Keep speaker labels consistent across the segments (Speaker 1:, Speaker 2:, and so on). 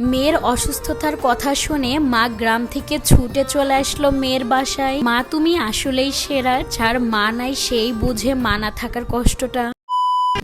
Speaker 1: মেয়ের অসুস্থতার কথা শুনে মা গ্রাম থেকে ছুটে চলে আসলো মেয়ের বাসায়। মা, তুমি আসলেই সেরা। যার মা নাই, সেই বুঝে মানা থাকার কষ্টটা।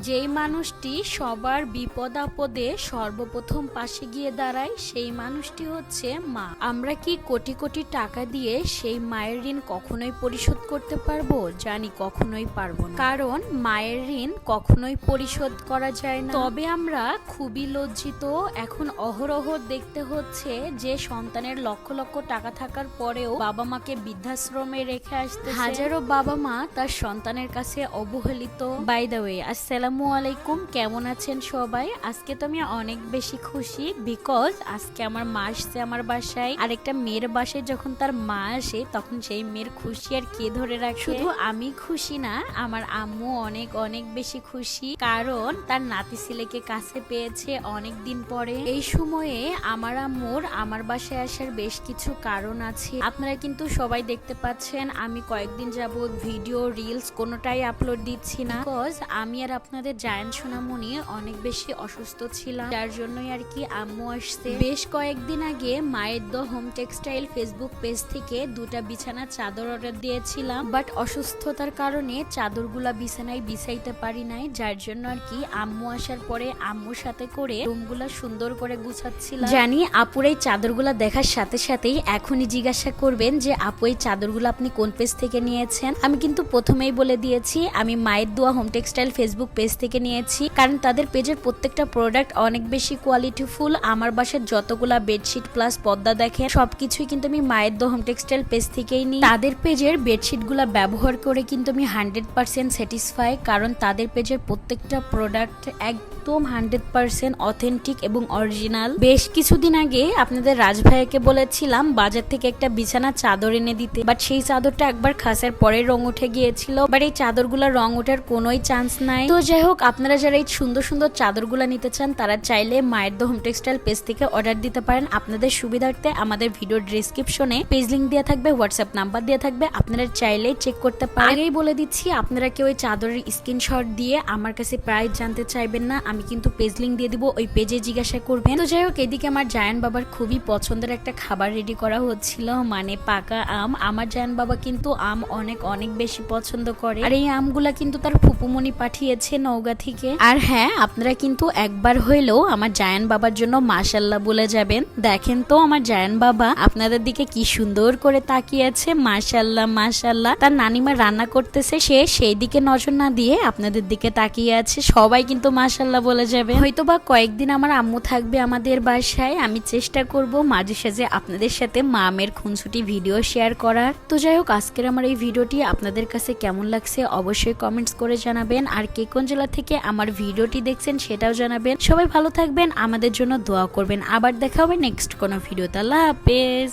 Speaker 1: যেই মানুষটি সবার বিপদ আপদে সর্বপ্রথম পাশে গিয়ে দাঁড়ায় সেই মানুষটি হচ্ছে মা। আমরা কি কোটি কোটি টাকা দিয়ে সেই মায়ের ঋণ কখনোই পরিশোধ করতে পারব? জানি কখনোই পারব না। কারণ মায়ের ঋণ কখনোই পরিশোধ করা যায় না। তবে আমরা খুবই লজ্জিত এখন অহরহ দেখতে হচ্ছে যে সন্তানের লক্ষ লক্ষ টাকা থাকার পরেও বাবা মাকে বৃদ্ধাশ্রমে রেখে আসতে হাজারো বাবা মা তার সন্তানের কাছে অবহেলিত। বাই দ্য ওয়ে আসসালামু আলাইকুম। কেমন আছেন সবাই? আজকে তো আমি অনেক বেশি খুশি বিকজ আজকে আমার মা আসছে আমার বাসায়। আর একটা মেয়ের বাসায় যখন তার মা আসে, তখন সেই মেয়ের খুশি আর কে ধরে রাখে? শুধু আমি খুশি না, আমার আম্মু অনেক অনেক বেশি খুশি। কারণ তার নাতি ছেলেকে কাছে পেয়েছে অনেক দিন পরে। এই সময়ে আমার আম্মুর আমার বাসায় আসার বেশ কিছু কারণ আছে। আপনারা কিন্তু সবাই দেখতে পাচ্ছেন, আমি কয়েকদিন যাবত ভিডিও রিলস কোনোটাই আপলোড দিচ্ছি না। বিকজ আমি আর আপনাদের জায়ান সোনামণি অনেক বেশি অসুস্থ ছিলাম যার জন্যই আর কি আম্মু আসছে। বেশ কয়েকদিন আগে মায়ের দ হোম টেক্সটাইল ফেসবুক পেজ থেকে দুটা বিছানা চাদর অর্ডার দিয়েছিলাম। বাট অসুস্থতার কারণে চাদরগুলা বিছানায় বিছাইতে পারি নাই। যার জন্য আর কি আম্মু আসার পরে আম্মুর সাথে করে রুমগুলা সুন্দর করে গুছাচ্ছিলাম। জানি আপুর এই চাদরগুলা দেখার সাথে সাথেই এখনই জিজ্ঞাসা করবেন যে, আপু, এই চাদরগুলো আপনি কোন পেজ থেকে নিয়েছেন? আমি কিন্তু প্রথমেই বলে দিয়েছি, আমি মায়ের দোয়া হোম টেক্সটাইল ফেসবুক পেজ থেকে নিয়েছি। কারণ তাদের পেজের প্রত্যেকটা প্রোডাক্ট অনেক বেশি কোয়ালিটিফুল আমার বাসার যতগুলা বেডশিট প্লাস পর্দা দেখেন, সবকিছুই কিন্তু আমি মায়ের দো হোম টেক্সটাইল পেজ থেকেই নিই। তাদের পেজের বেডশিটগুলা ব্যবহার করে কিন্তু আমি হান্ড্রেড পার্সেন্ট স্যাটিসফাই কারণ তাদের পেজের প্রত্যেকটা প্রোডাক্ট একদম হান্ড্রেড পার্সেন্ট অথেন্টিক এবং অরিজিনাল বেশ কিছুদিন আগে আপনাদের রাজ ভাইয়াকে বলেছিলাম, বাজার থেকে একটা বিছানা চাদর এনে দিতে। বাট সেই চাদরটা একবার খাসার পরে রং উঠে গিয়েছিল। বাট এই চাদরগুলোর রং ওঠার কোনোই চান্স নাই। তো যাই হোক, আপনারা যারা এই সুন্দর সুন্দর চাদরগুলো নিতে চান, তারা চাইলে মায়ের দো হোম টেক্সটাইল পেজ থেকে অর্ডার দিতে পারেন। আপনাদের সুবিধার্থে আমাদের ভিডিও ডিসক্রিপশনে পেজ লিঙ্ক দেওয়া থাকবে হোয়াটসঅ্যাপ নাম্বার দেওয়া থাকবে। আপনারা চাইলে চেক করতে পারেন। আগেই বলে দিচ্ছি, আপনারা কেউ ওই চাদরের স্ক্রিনশট দিয়ে আমার কাছে প্রাইস জানতে চাইবেন না, আমি কিন্তু পেজ লিঙ্ক দিয়ে দিব, ওই পেজে জিজ্ঞাসা করবেন। তো যাই হোক, এদিকে আমার জায়ান বাবার খুবই পছন্দের একটা খাবার রেডি করা হচ্ছিল মানে পাকা আম। আমার জায়ান বাবা কিন্তু আম অনেক অনেক বেশি পছন্দ করে। আর এই আমগুলা কিন্তু তার ফুপুমনি পাঠিয়েছে নওগাঁ থেকে। আর হ্যাঁ আপনারা কিন্তু একবার হইলেও আমার জায়ান বাবার জন্য মাশাল্লাহ বলে যাবেন। দেখেন তো আমার জায়ান বাবা, আপনাদের দিকে কি সুন্দর করে তাকিয়ে আছে। মাশাল্লাহ মাশাল্লাহ তার নানিমা রান্না করতেছে, সে সেই দিকে নজর না দিয়ে আপনাদের দিকে তাকিয়ে আছে। সবাই কিন্তু মাশাল্লাহ বলে যাবে হয়তো বা কয়েকদিন আমার আম্মু থাকবে আমাদের বাসায়। আমি চেষ্টা করব মাঝে সাঝে আপনাদের সাথে মামের খুনসুটি ভিডিও শেয়ার করার। তো যাই হোক, আজকের আমার এই ভিডিওটি আপনাদের কাছে কেমন লাগছে অবশ্যই কমেন্টস করে জানাবেন। আর কে কোন জেলা থেকে আমার ভিডিওটি দেখছেন সেটাও জানাবেন। সবাই ভালো থাকবেন, আমাদের জন্য দোয়া করবেন। আবার দেখা হবে নেক্সট কোনো ভিডিওতে। আল্লাহ হাফেজ।